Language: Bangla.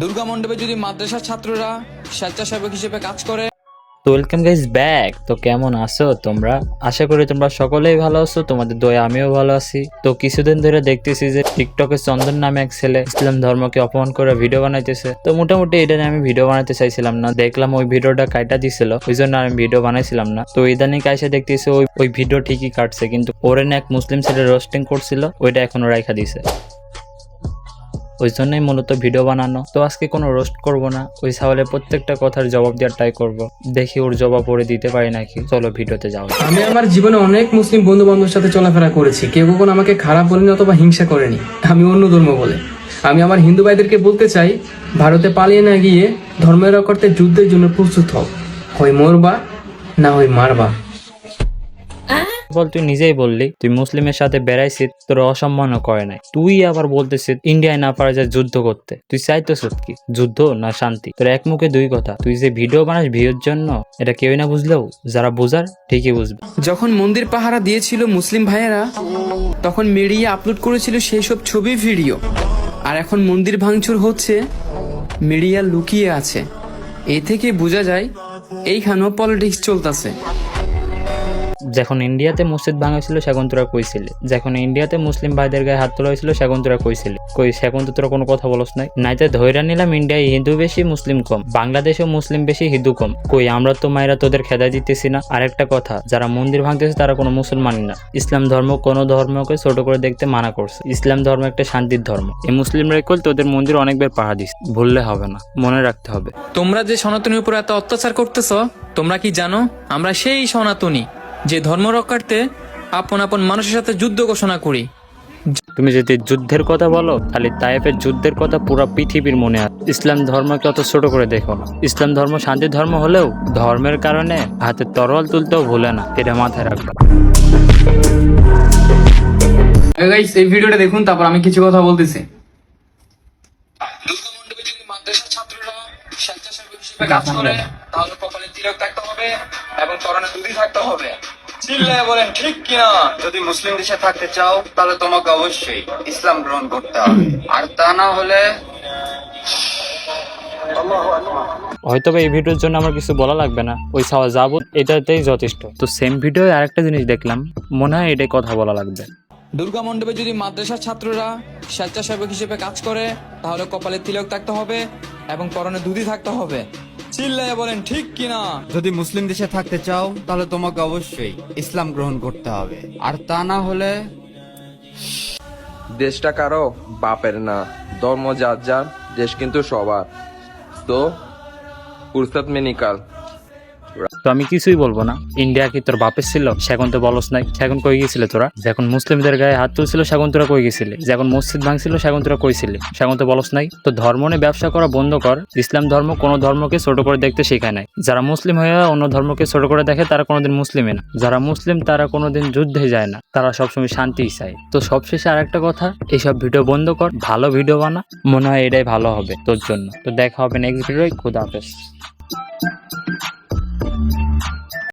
দুর্গা মণ্ডপে যদি মাদ্রাসার ছাত্ররা স্বেচ্ছাসেবক হিসেবে কাজ করে তো ওয়েলকাম গাইজ ব্যাক তো কেমন আছো তোমরা? আশা করি তোমরা সকলেই ভালো আছো, তোমাদের দয়া আমিও ভালো আছি। তো কিছুদিন ধরে দেখতেছি যে টিকটকে চন্দন নামে এক ছেলে ইসলাম ধর্মকে অপমান করে ভিডিও বানাইতেছে। তো মোটামুটি এটা নিয়ে আমি ভিডিও বানাতে চাইছিলাম না, দেখলাম ওই ভিডিওটা কাইটা দিছিল ওই জন্য আমি ভিডিও বানাইছিলাম না। তো ইদানিং কাইসে দেখতেছি ওই ওই ভিডিও ঠিকই কাটছে, কিন্তু ওরে না এক মুসলিম ছেলে রোস্টিং করছিল, ওইটা এখনও রাইখা দিছে। ওই জন্যই মূলত ভিডিও বানানো। তো আজকে কোনো রোস্ট করব না। ওই সাওয়ালের প্রত্যেকটা কথার জবাব দেওয়ার ট্রাই করব। দেখি ওর জবাব ওরে দিতে পারি নাকি। চলো ভিডিওতে যাও আমি আমার জীবনে অনেক মুসলিম বন্ধু বান্ধবের সাথে চলাফেরা করেছি। কেউ কখনো আমাকে খারাপ বলেনি অথবা হিংসা করেনি। আমি অন্য ধর্ম বলে। আমি আমার হিন্দু ভাইদেরকে বলতে চাই, ভারতে পালিয়ে না গিয়ে ধর্মের রক্ষার্থে যুদ্ধের জন্য প্রস্তুত হও। হয় মরবা, না হয় মারবা। বল, তুই নিজেই বললি, তুই মুসলিমের সাথে বেড়াইছিস, তোর অসম্মানও করে নাই। তুই আবার বলতেছিস, ইন্ডিয়ায় না পারা যায় যুদ্ধ করতে। তুই চাইতেছ কি? যুদ্ধ না শান্তি? তোর এক মুখে দুই কথা। তুই যে ভিডিও বানাস ভিউর জন্য, এটা কেউই না বুঝলেও, যারা বোঝার ঠিকই বুঝবে। যখন মন্দির পাহারা দিয়েছিল মুসলিম ভাইয়েরা, তখন মিডিয়া আপলোড করেছিল সেই সব ছবি ভিডিও। আর এখন মন্দির ভাঙচুর হচ্ছে, মিডিয়া লুকিয়ে আছে। এ থেকে বোঝা যায়, এইখানেও পলিটিক্স চলতেছে। যখন ইন্ডিয়াতে মসজিদ ভাঙা ছিল সেখন তোরা যখন ইন্ডিয়াতে মুসলিম ভাইদের গায়ে হাত তোলা হয়েছিল, সেখন তোরা কইছিলি কই, সেখন তো তোরা কোনো কথা বলস নাই? নাইতে ধৈরা নিলাম, ইন্ডিয়ায় হিন্দু বেশি, মুসলিম কম। বাংলাদেশেও মুসলিম বেশি, হিন্দু কম। কই, আমরা তো মায়েরা তোদের খেদা দিতেছি না। আরেকটা কথা, যারা মন্দির ভাঙতেছে, তারা কোনো মুসলমানই না। ইসলাম ধর্ম কোনো ধর্মকে ছোট করে দেখতে মানা করছে। ইসলাম ধর্ম একটা শান্তির ধর্ম। এই মুসলিমরা কল তোদের মন্দির অনেকবার পাহা দিস ভুললে হবে না, মনে রাখতে হবে। তোমরা যে সনাতনীর উপর এত অত্যাচার করতেছ, তোমরা কি জানো? আমরা সেই সনাতনী। যে ধর্ম রক্ষার্থে আপন আপন মানুষের সাথে যুদ্ধ ঘোষণা করি। তুমি যদি যুদ্ধের কথা বলো তাহলে তাইফের যুদ্ধের কথা পুরো পৃথিবীর মনে আছে। ইসলাম ধর্মকে অত ছোট করে দেখো না। ইসলাম ধর্ম শান্তির ধর্ম হলেও ধর্মের কারণে হাতে তরল তুলতেও ভুলে না এটা মাথায় রাখবে এই ভিডিওটা দেখুন তারপর আমি কিছু কথা বলতেছি। ছাত্ররা স্বেচ্ছাসেবক হিসেবে কাজ করে তাহলে কপালে তিলক থাকতে হবে এবং করণে দুধি থাকতে হবে। চিল্লায় বলেন ঠিক কিনা? যদি মুসলিম দেশে থাকতে চাও তাহলে তোমাকে অবশ্যই ইসলাম গ্রহণ করতে হবে। আর তা না হলে হয়তো এই ভিডিওর জন্য আমার কিছু বলা লাগবে না। ওই সাওয়া যাব এটাতেই যথেষ্ট। তো সেম ভিডিও আরেকটা জিনিস দেখলাম মনে হয় এটাই কথা বলা লাগবে। দুর্গা মণ্ডপে যদি মাদ্রাসার ছাত্ররা স্বেচ্ছাসেবক হিসেবে কাজ করে তাহলে কপালে তিলক থাকতে হবে এবং করণে দুধি থাকতে হবে। চিল্লায় বলেন ঠিক কিনা? যদি মুসলিম দেশে থাকতে চাও তাহলে তোমাকে অবশ্যই ইসলাম গ্রহণ করতে হবে। আর তা না হলে দেশটা কারও বাপের না। ধর্ম যার যার দেশ কিন্তু সবার। তো ফুরসত মে নিকাল তো আমি কিছুই বলব না। ইন্ডিয়া কি তোর বাপের ছিল? সেখন তো বলস নাই। সেখন কই গেছিলে তোরা? যখন মুসলিমদের গায়ে হাত তুলছিল, সেখন তোরা কই গেছিলি? যখন মসজিদ ভাঙছিল, সেখন তোরা কইছিলি সেখন তো বলস নাই। তো ধর্ম নিয়ে ব্যবসা করা বন্ধ কর। ইসলাম ধর্ম কোনো ধর্মকে ছোট করে দেখতে শেখায় নাই। যারা মুসলিম হয়ে অন্য ধর্মকে ছোট করে দেখে, তারা কোনোদিন মুসলিমে না। যারা মুসলিম, তারা কোনোদিন যুদ্ধে যায় না। তারা সবসময় শান্তিই চায়। তো সবশেষে আরেকটা কথা, এইসব ভিডিও বন্ধ কর। ভালো ভিডিও বানা। মনে হয় এটাই ভালো হবে তোর জন্য। তো দেখা হবে নেক্সট ভিডিও খুদা হাফেজ।